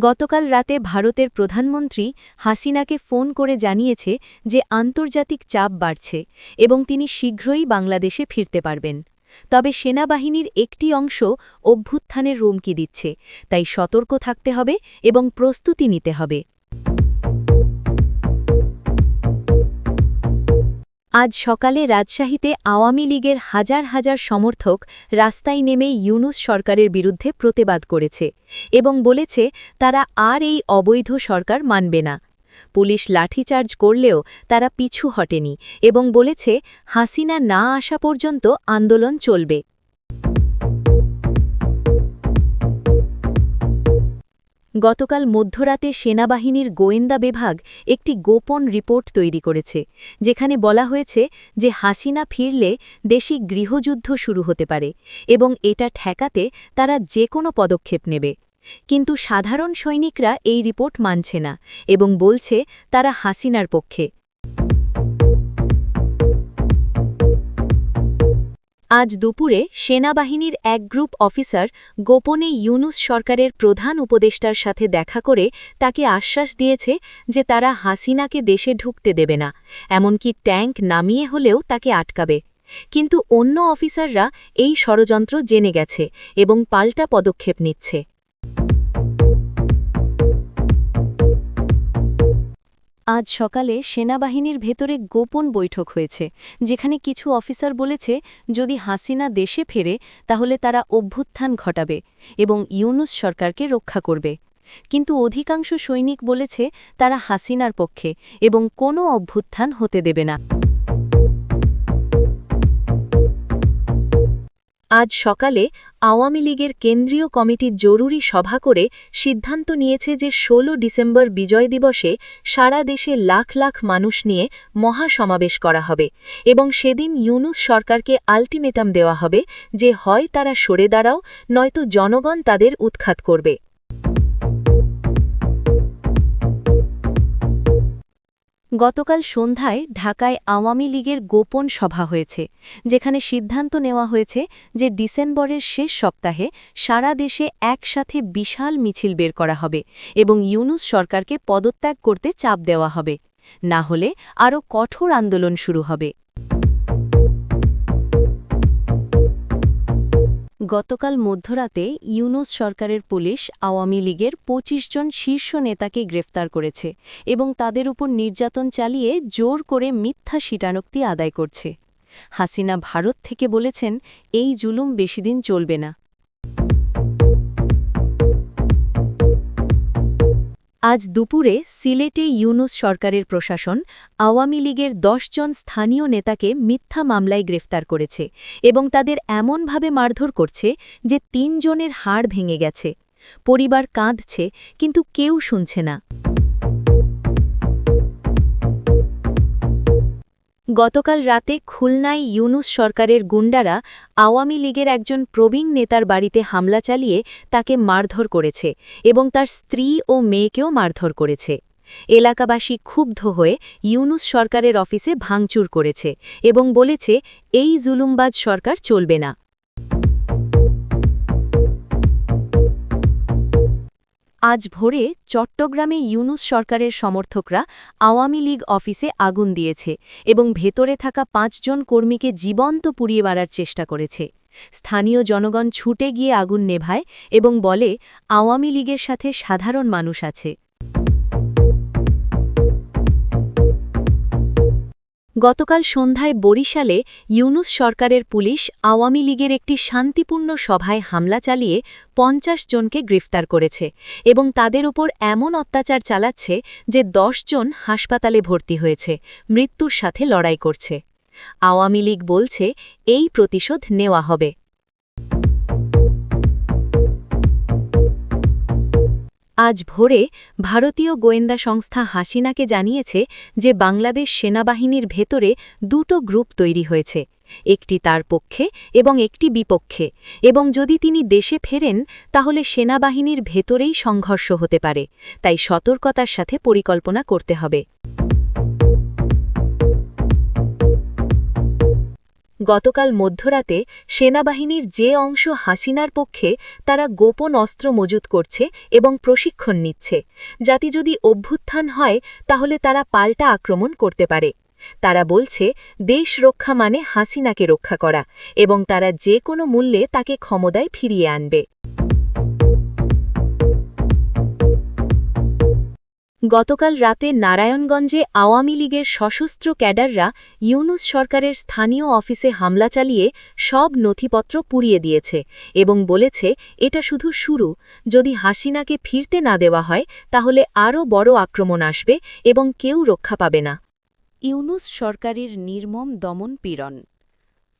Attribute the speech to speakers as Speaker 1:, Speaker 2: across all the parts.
Speaker 1: গতকাল রাতে ভারতের প্রধানমন্ত্রী হাসিনাকে ফোন করে জানিয়েছে যে আন্তর্জাতিক চাপ বাড়ছে এবং তিনি শীঘ্রই বাংলাদেশে ফিরতে পারবেন। তবে সেনাবাহিনীর একটি অংশ অভ্যুত্থানের রুমকি দিচ্ছে, তাই সতর্ক থাকতে হবে এবং প্রস্তুতি নিতে হবে। আজ সকালে রাজশাহীতে আওয়ামী লীগের হাজার হাজার সমর্থক রাস্তায় নেমে ইউনুস সরকারের বিরুদ্ধে প্রতিবাদ করেছে এবং বলেছে তারা আর এই অবৈধ সরকার মানবে না। পুলিশ লাঠিচার্জ করলেও তারা পিছু হটেনি এবং বলেছে হাসিনা না আসা পর্যন্ত আন্দোলন চলবে। গতকাল মধ্যরাতে সেনাবাহিনীর গোয়েন্দা বিভাগ একটি গোপন রিপোর্ট তৈরি করেছে, যেখানে বলা হয়েছে যে হাসিনা ফিরলে দেশি গৃহযুদ্ধ শুরু হতে পারে এবং এটা ঠেকাতে তারা যে কোনো পদক্ষেপ নেবে। কিন্তু সাধারণ সৈনিকরা এই রিপোর্ট মানছে না এবং বলছে তারা হাসিনার পক্ষে। আজ দুপুরে সেনাবাহিনীর এক গ্রুপ অফিসার গোপনে ইউনুস সরকারের প্রধান উপদেষ্টার সাথে দেখা করে তাকে আশ্বাস দিয়েছে যে তারা হাসিনাকে দেশে ঢুকতে দেবে না, এমনকি ট্যাঙ্ক নামিয়ে হলেও তাকে আটকাবে। কিন্তু অন্য অফিসাররা এই ষড়যন্ত্র জেনে গেছে এবং পাল্টা পদক্ষেপ নিচ্ছে। আজ সকালে সেনাবাহিনীর ভেতরে গোপন বৈঠক হয়েছে, যেখানে কিছু অফিসার বলেছে, যদি হাসিনা দেশে ফেরে, তাহলে তারা অভ্যুত্থান ঘটাবে এবং ইউনুস সরকারকে রক্ষা করবে। কিন্তু অধিকাংশ সৈনিক বলেছে, তারা হাসিনার পক্ষে এবং কোনো অভ্যুত্থান হতে দেবে না। আজ সকালে আওয়ামী লীগের কেন্দ্রীয় কমিটি জরুরি সভা করে সিদ্ধান্ত নিয়েছে যে ১৬ ডিসেম্বর বিজয় দিবসে সারা দেশে লাখ লাখ মানুষ নিয়ে মহাসমাবেশ করা হবে এবং সেদিন ইউনুস সরকারকে আলটিমেটাম দেওয়া হবে যে হয় তারা সরে দাঁড়াও, নয়তো জনগণ তাদের উৎখাত করবে। গতকাল সন্ধ্যায় ঢাকায় আওয়ামী লীগের গোপন সভা হয়েছে, যেখানে সিদ্ধান্ত নেওয়া হয়েছে যে ডিসেম্বরের শেষ সপ্তাহে সারা দেশে একসাথে বিশাল মিছিল বের করা হবে এবং ইউনুস সরকারকে পদত্যাগ করতে চাপ দেওয়া হবে। না হলে আরও কঠোর আন্দোলন শুরু হবে। গতকাল মধ্যরাতে ইউনুস সরকারের পুলিশ আওয়ামী লীগের ২৫ জন শীর্ষ নেতাকে গ্রেফতার করেছে এবং তাদের উপর নির্যাতন চালিয়ে জোর করে মিথ্যা শিটানোক্তি আদায় করছে। হাসিনা ভারত থেকে বলেছেন, এই জুলুম বেশিদিন চলবে না। আজ দুপুরে সিলেটে ইউনুস সরকারের প্রশাসন আওয়ামী লীগের জন স্থানীয় নেতাকে মিথ্যা মামলায় গ্রেফতার করেছে এবং তাদের এমনভাবে মারধর করছে যে তিনজনের হাড় ভেঙে গেছে। পরিবার কাঁদছে, কিন্তু কেউ শুনছে না। গতকাল রাতে খুলনায় ইউনুস সরকারের গুন্ডারা আওয়ামী লীগের একজন প্রবীণ নেতার বাড়িতে হামলা চালিয়ে তাকে মারধর করেছে এবং তার স্ত্রী ও মেয়েকেও মারধর করেছে। এলাকাবাসী ক্ষুব্ধ হয়ে ইউনুস সরকারের অফিসে ভাঙচুর করেছে এবং বলেছে, এই জুলুমবাজ সরকার চলবে না। আজ ভোরে চট্টগ্রামে ইউনুস সরকারের সমর্থকরা আওয়ামী লীগ অফিসে আগুন দিয়েছে এবং ভেতরে থাকা পাঁচজন কর্মীকে জীবন্ত পুড়িয়ে বাড়ার চেষ্টা করেছে। স্থানীয় জনগণ ছুটে গিয়ে আগুন নেভায় এবং বলে, আওয়ামী লীগের সাথে সাধারণ মানুষ আছে। গতকাল সন্ধ্যায় বরিশালে ইউনুস সরকারের পুলিশ আওয়ামী লীগের একটি শান্তিপূর্ণ সভায় হামলা চালিয়ে পঞ্চাশ জনকে গ্রেফতার করেছে এবং তাদের উপর এমন অত্যাচার চালাচ্ছে যে দশ জন হাসপাতালে ভর্তি হয়েছে, মৃত্যুর সাথে লড়াই করছে। আওয়ামী লীগ বলছে, এই প্রতিশোধ নেওয়া হবে। আজ ভোরে ভারতীয় গোয়েন্দা সংস্থা হাসিনাকে জানিয়েছে যে বাংলাদেশ সেনাবাহিনীর ভেতরে দুটো গ্রুপ তৈরি হয়েছে, একটি তার পক্ষে এবং একটি বিপক্ষে। এবং যদি তিনি দেশে ফেরেন, তাহলে সেনাবাহিনীর ভেতরেই সংঘর্ষ হতে পারে, তাই সতর্কতার সাথে পরিকল্পনা করতে হবে। গতকাল মধ্যরাতে সেনাবাহিনীর যে অংশ হাসিনার পক্ষে তারা গোপন অস্ত্র মজুত করছে এবং প্রশিক্ষণ নিচ্ছে। যাতে যদি অভ্যুত্থান হয়, তাহলে তারা পাল্টা আক্রমণ করতে পারে। তারা বলছে, দেশ রক্ষা মানে হাসিনাকে রক্ষা করা এবং তারা যে কোনো মূল্যে তাকে ক্ষমতায় ফিরিয়ে আনবে। গতকাল রাতে নারায়ণগঞ্জে আওয়ামী লীগের সশস্ত্র ক্যাডাররা ইউনুস সরকারের স্থানীয় অফিসে হামলা চালিয়ে সব নথিপত্র পুড়িয়ে দিয়েছে এবং বলেছে, এটা শুধু শুরু। যদি হাসিনাকে ফিরতে না দেওয়া হয়, তাহলে আরও বড় আক্রমণ আসবে এবং কেউ রক্ষা পাবে না।
Speaker 2: ইউনুস সরকারের নির্মম দমন পীড়ন।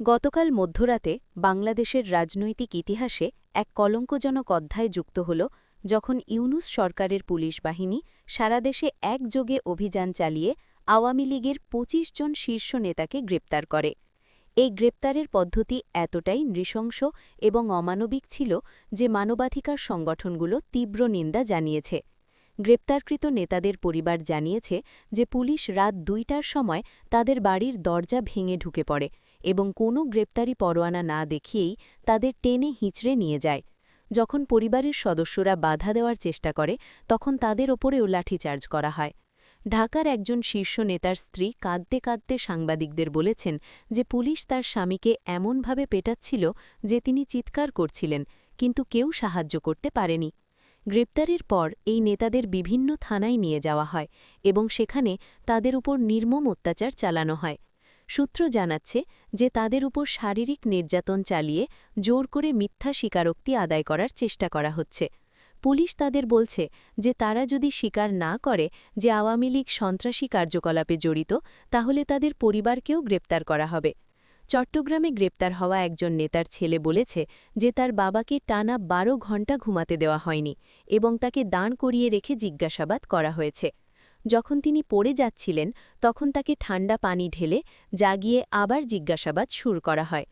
Speaker 2: গতকাল মধ্যরাতে বাংলাদেশের রাজনৈতিক ইতিহাসে এক কলঙ্কজনক অধ্যায় যুক্ত হল যখন ইউনুস সরকারের পুলিশ বাহিনী সারা দেশে একযোগে অভিযান চালিয়ে আওয়ামী লীগের ২৫ জন শীর্ষ নেতাকে গ্রেপ্তার করে। এই গ্রেপ্তারের পদ্ধতি এতটাই নৃশংস এবং অমানবিক ছিল যে মানবাধিকার সংগঠনগুলো তীব্র নিন্দা জানিয়েছে। গ্রেপ্তারকৃত নেতাদের পরিবার জানিয়েছে যে পুলিশ রাত দুইটার সময় তাদের বাড়ির দরজা ভেঙে ঢুকে পড়ে এবং কোনো গ্রেপ্তারি পরোয়ানা না দেখিয়েই তাদের টেনে হিঁচড়ে নিয়ে যায়। যখন পরিবারের সদস্যরা বাধা দেওয়ার চেষ্টা করে, তখন তাদের ওপরেও লাঠিচার্জ করা হয়। ঢাকার একজন শীর্ষ নেতার স্ত্রী কাঁদতে কাঁদতে সাংবাদিকদের বলেছেন যে পুলিশ তার স্বামীকে এমনভাবে পেটাচ্ছিল যে তিনি চিৎকার করছিলেন, কিন্তু কেউ সাহায্য করতে পারেনি। গ্রেপ্তারের পর এই নেতাদের বিভিন্ন থানায় নিয়ে যাওয়া হয় এবং সেখানে তাদের উপর নির্মম অত্যাচার চালানো হয়। সূত্র জানাচ্ছে যে তাদের উপর শারীরিক নির্যাতন চালিয়ে জোর করে মিথ্যা স্বীকারোক্তি আদায় করার চেষ্টা করা হচ্ছে। পুলিশ তাদের বলছে যে তারা যদি স্বীকার না করে যে আওয়ামী লীগ সন্ত্রাসী কার্যকলাপে জড়িত, তাহলে তাদের পরিবারকেও গ্রেপ্তার করা হবে। চট্টগ্রামে গ্রেপ্তার হওয়া একজন নেতার ছেলে বলেছে যে তার বাবাকে টানা বারো ঘণ্টা ঘুমাতে দেওয়া হয়নি এবং তাকে দাঁড় করিয়ে রেখে জিজ্ঞাসাবাদ করা হয়েছে। যখন তিনি পড়ে যাচ্ছিলেন, তখন তাকে ঠান্ডা পানি ঢেলে জাগিয়ে আবার জিজ্ঞাসাবাদ শুরু করা হয়।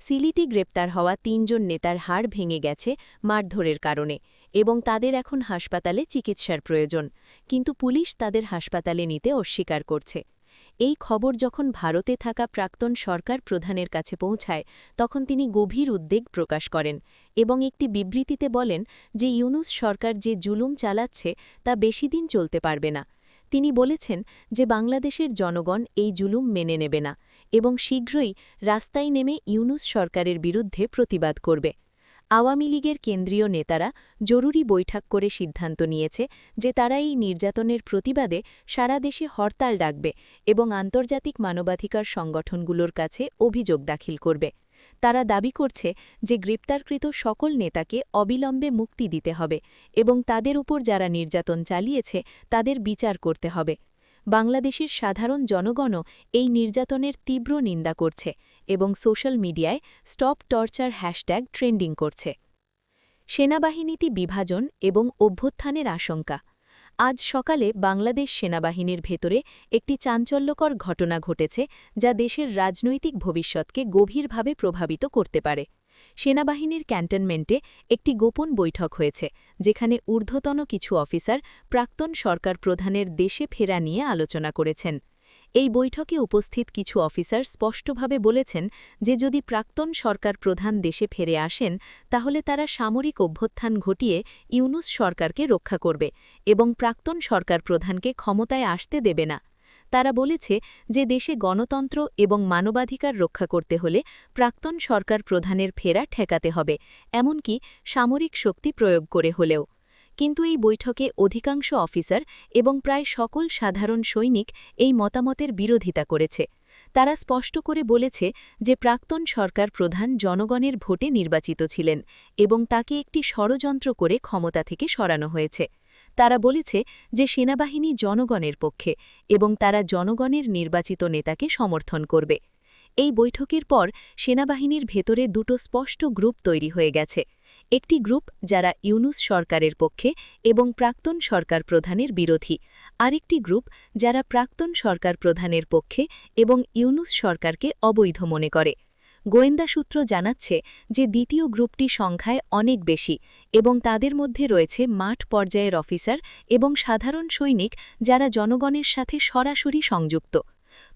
Speaker 2: সিলিটি গ্রেপ্তার হওয়া তিনজন নেতার হাড় ভেঙে গেছে মারধরের কারণে এবং তাদের এখন হাসপাতালে চিকিৎসার প্রয়োজন, কিন্তু পুলিশ তাদের হাসপাতালে নিতে অস্বীকার করছে। এই খবর যখন ভারতে থাকা প্রাক্তন সরকার প্রধানের কাছে পৌঁছায়, তখন তিনি গভীর উদ্বেগ প্রকাশ করেন এবং একটি বিবৃতিতে বলেন যে ইউনুস সরকার যে জুলুম চালাচ্ছে তা বেশি দিন চলতে পারবে না। তিনি বলেছেন যে বাংলাদেশের জনগণ এই জুলুম মেনে নেবে না এবং শীঘ্রই রাস্তায় নেমে ইউনুস সরকারের বিরুদ্ধে প্রতিবাদ করবে। আওয়ামী লীগের কেন্দ্রীয় নেতারা জরুরি বৈঠক করে সিদ্ধান্ত নিয়েছে যে তারা এই নির্যাতনের প্রতিবাদে সারা দেশে হরতাল ডাকবে এবং আন্তর্জাতিক মানবাধিকার সংগঠনগুলোর কাছে অভিযোগ দাখিল করবে। তারা দাবি করছে যে গ্রেপ্তারকৃত সকল নেতাকে অবিলম্বে মুক্তি দিতে হবে এবং তাদের উপর যারা নির্যাতন চালিয়েছে তাদের বিচার করতে হবে। বাংলাদেশের সাধারণ জনগণও এই নির্যাতনের তীব্র নিন্দা করছে এবং সোশ্যাল মিডিয়ায় স্টপ টর্চার হ্যাশট্যাগ ট্রেন্ডিং করছে। সেনাবাহিনীতে বিভাজন এবং অভ্যুত্থানের আশঙ্কা আজ সকালে বাংলাদেশ সেনাবাহিনীর ভেতরে একটি চাঞ্চল্যকর ঘটনা ঘটেছে যা দেশের রাজনৈতিক ভবিষ্যৎকে গভীরভাবে প্রভাবিত করতে পারে। সেনাবাহিনীর ক্যান্টনমেন্টে একটি গোপন বৈঠক হয়েছে, যেখানে ঊর্ধ্বতন কিছু অফিসার প্রাক্তন সরকার প্রধানের দেশে ফেরা নিয়ে আলোচনা করেছেন। এই বৈঠকে উপস্থিত কিছু অফিসার স্পষ্টভাবে বলেছেন যে যদি প্রাক্তন সরকার প্রধান দেশে ফেরে আসেন, তাহলে তারা সামরিক অভ্যুত্থান ঘটিয়ে ইউনুস সরকারকে রক্ষা করবে এবং প্রাক্তন সরকার প্রধানকে ক্ষমতায় আসতে দেবে না। তারা বলেছে যে দেশে গণতন্ত্র এবং মানবাধিকার রক্ষা করতে হলে প্রাক্তন সরকার প্রধানের ফেরা ঠেকাতে হবে, এমনকি সামরিক শক্তি প্রয়োগ করে হলেও। কিন্তু এই বৈঠকে অধিকাংশ অফিসার এবং প্রায় সকল সাধারণ সৈনিক এই মতামতের বিরোধিতা করেছে। তারা স্পষ্ট করে বলেছে যে প্রাক্তন সরকার প্রধান জনগণের ভোটে নির্বাচিত ছিলেন এবং তাকে একটি ষড়যন্ত্র করে ক্ষমতা থেকে সরানো হয়েছে। তারা বলেছে যে সেনাবাহিনী জনগণের পক্ষে এবং তারা জনগণের নির্বাচিত নেতাকে সমর্থন করবে। এই বৈঠকের পর সেনাবাহিনীর ভেতরে দুটো স্পষ্ট গ্রুপ তৈরি হয়ে গেছে। একটি গ্রুপ যারা ইউনুস সরকারের পক্ষে এবং প্রাক্তন সরকার প্রধানের বিরোধী। আরেকটি গ্রুপ যারা প্রাক্তন সরকার প্রধানের পক্ষে এবং ইউনুস সরকারকে অবৈধ মনে করে। গোয়েন্দা সূত্র জানাচ্ছে যে দ্বিতীয় গ্রুপটি সংখ্যায় অনেক বেশি এবং তাদের মধ্যে রয়েছে মাঠ পর্যায়ের অফিসার এবং সাধারণ সৈনিক যারা জনগণের সাথে সরাসরি সংযুক্ত।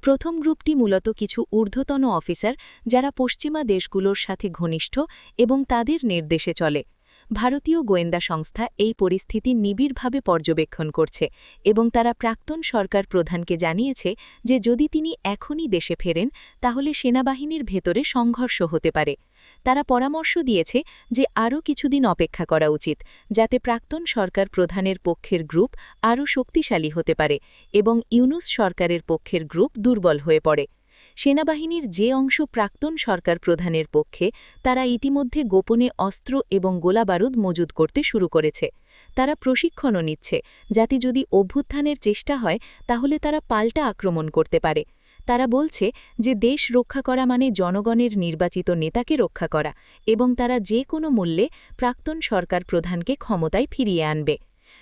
Speaker 1: প্রথম গ্রুপটি মূলত কিছু ঊর্ধ্বতন অফিসার যারা পশ্চিমা দেশগুলোর সাথে ঘনিষ্ঠ এবং তাদের নির্দেশে চলে। ভারতীয় গোয়েন্দা সংস্থা এই পরিস্থিতি নিবিড়ভাবে পর্যবেক্ষণ করছে এবং তারা প্রাক্তন সরকার প্রধানকে জানিয়েছে যে যদি তিনি এখনই দেশে ফেরেন, তাহলে সেনাবাহিনীর ভেতরে সংঘর্ষ হতে পারে। তারা পরামর্শ দিয়েছে যে আরও কিছুদিন অপেক্ষা করা উচিত, যাতে প্রাক্তন সরকার প্রধানের পক্ষের গ্রুপ আরও শক্তিশালী হতে পারে এবং ইউনুস সরকারের পক্ষের গ্রুপ দুর্বল হয়ে পড়ে। সেনাবাহিনীর যে অংশ প্রাক্তন সরকার প্রধানের পক্ষে, তারা ইতিমধ্যে গোপনে অস্ত্র এবং গোলাবারুদ মজুদ করতে শুরু করেছে। তারা প্রশিক্ষণও নিচ্ছে, যাতে যদি অভ্যুত্থানের চেষ্টা হয়, তাহলে তারা পাল্টা আক্রমণ করতে পারে। তারা বলছে যে দেশ রক্ষা করা মানে জনগণের নির্বাচিত নেতাকে রক্ষা করা এবং তারা যে কোনো মূল্যে প্রাক্তন সরকার প্রধানকে ক্ষমতায় ফিরিয়ে আনবে।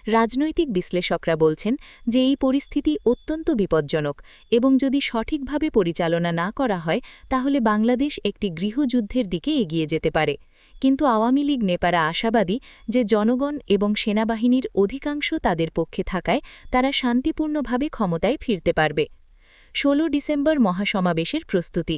Speaker 1: রাজনৈতিক বিশ্লেষকরা বলছেন যে এই পরিস্থিতি অত্যন্ত বিপজ্জনক এবং যদি সঠিকভাবে পরিচালনা না করা হয়, তাহলে বাংলাদেশ একটি গৃহযুদ্ধের দিকে এগিয়ে যেতে পারে। কিন্তু আওয়ামী লীগ নেপারা আশাবাদী যে জনগণ এবং সেনাবাহিনীর অধিকাংশ তাদের পক্ষে থাকায় তারা শান্তিপূর্ণভাবে ক্ষমতায় ফিরতে পারবে। ১৬ ডিসেম্বর মহাসমাবেশের প্রস্তুতি।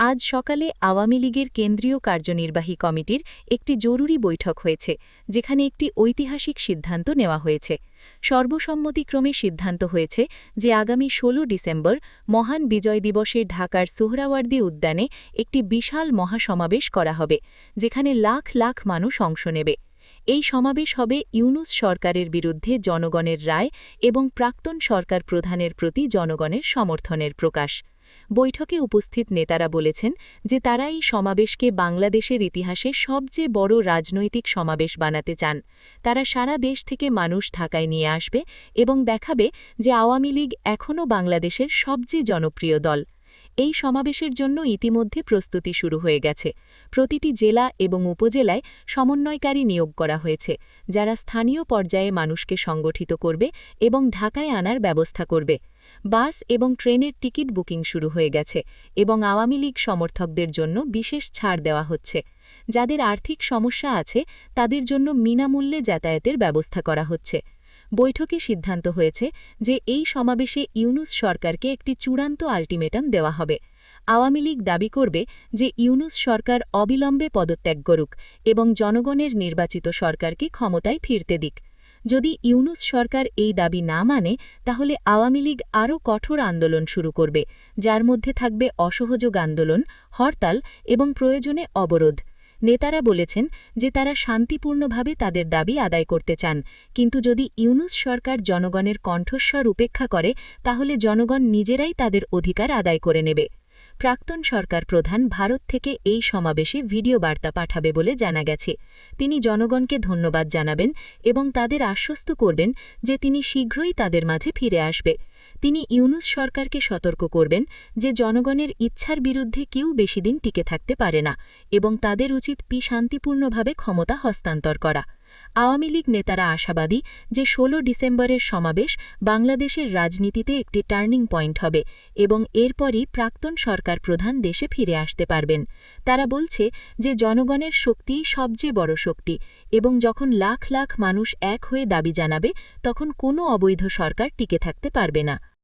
Speaker 1: আজ সকালে আওয়ামী লীগের কেন্দ্রীয় কার্যনির্বাহী কমিটির একটি জরুরি বৈঠক হয়েছে, যেখানে একটি ঐতিহাসিক সিদ্ধান্ত নেওয়া হয়েছে। সর্বসম্মতিক্রমে সিদ্ধান্ত হয়েছে যে আগামী ১৬ ডিসেম্বর মহান বিজয় দিবসে ঢাকার সোহরাওয়ার্দী উদ্যানে একটি বিশাল মহাসমাবেশ করা হবে, যেখানে লাখ লাখ মানুষ অংশ নেবে। এই সমাবেশ হবে ইউনুস সরকারের বিরুদ্ধে জনগণের রায় এবং প্রাক্তন সরকার প্রধানের প্রতি জনগণের সমর্থনের প্রকাশ। বৈঠকে উপস্থিত নেতারা বলেছেন যে তারা এই সমাবেশকে বাংলাদেশের ইতিহাসে সবচেয়ে বড় রাজনৈতিক সমাবেশ বানাতে চান। তারা সারা দেশ থেকে মানুষ ঢাকায় নিয়ে আসবে এবং দেখাবে যে আওয়ামী লীগ এখনও বাংলাদেশের সবচেয়ে জনপ্রিয় দল। এই সমাবেশের জন্য ইতিমধ্যে প্রস্তুতি শুরু হয়ে গেছে। প্রতিটি জেলা এবং উপজেলায় সমন্বয়কারী নিয়োগ করা হয়েছে, যারা স্থানীয় পর্যায়ে মানুষকে সংগঠিত করবে এবং ঢাকায় আনার ব্যবস্থা করবে। বাস এবং ট্রেনের টিকিট বুকিং শুরু হয়ে গেছে এবং আওয়ামী লীগ সমর্থকদের জন্য বিশেষ ছাড় দেওয়া হচ্ছে। যাদের আর্থিক সমস্যা আছে, তাদের জন্য বিনামূল্যে যাতায়াতের ব্যবস্থা করা হচ্ছে। বৈঠকে সিদ্ধান্ত হয়েছে যে এই সমাবেশে ইউনুস সরকারকে একটি চূড়ান্ত আল্টিমেটাম দেওয়া হবে। আওয়ামী লীগ দাবি করবে যে ইউনুস সরকার অবিলম্বে পদত্যাগ করুক এবং জনগণের নির্বাচিত সরকারকে ক্ষমতায় ফিরতে দিক। যদি ইউনুস সরকার এই দাবি না মানে তাহলে আওয়ামী লীগ আরও কঠোর আন্দোলন শুরু করবে, যার মধ্যে থাকবে অসহযোগ আন্দোলন, হরতাল এবং প্রয়োজনে অবরোধ। নেতারা বলেছেন যে তারা শান্তিপূর্ণভাবে তাদের দাবি আদায় করতে চান। কিন্তু যদি ইউনুস সরকার জনগণের কণ্ঠস্বর উপেক্ষা করে, তাহলে জনগণ নিজেরাই তাদের অধিকার আদায় করে নেবে। প্রাক্তন সরকার প্রধান ভারত থেকে এই সমাবেশে ভিডিও বার্তা পাঠাবে বলে জানা গেছে। তিনি জনগণকে ধন্যবাদ জানাবেন এবং তাদের আশ্বস্ত করবেন যে তিনি শীঘ্রই তাদের মাঝে ফিরে আসবে। তিনি ইউনুস সরকারকে সতর্ক করবেন যে জনগণের ইচ্ছার বিরুদ্ধে কেউ বেশিদিন টিকে থাকতে পারে না এবং তাদের উচিত পি শান্তিপূর্ণভাবে ক্ষমতা হস্তান্তর করা। আওয়ামী লীগ নেতারা আশাবাদী যে ১৬ ডিসেম্বরের সমাবেশ বাংলাদেশের রাজনীতিতে একটি টার্নিং পয়েন্ট হবে এবং এরপরই প্রাক্তন সরকার প্রধান দেশে ফিরে আসতে পারবেন। তারা বলছে যে জনগণের শক্তিই সবচেয়ে বড় শক্তি এবং যখন লাখ লাখ মানুষ এক হয়ে দাবি জানাবে, তখন কোনো অবৈধ সরকার টিকে থাকতে পারবে না।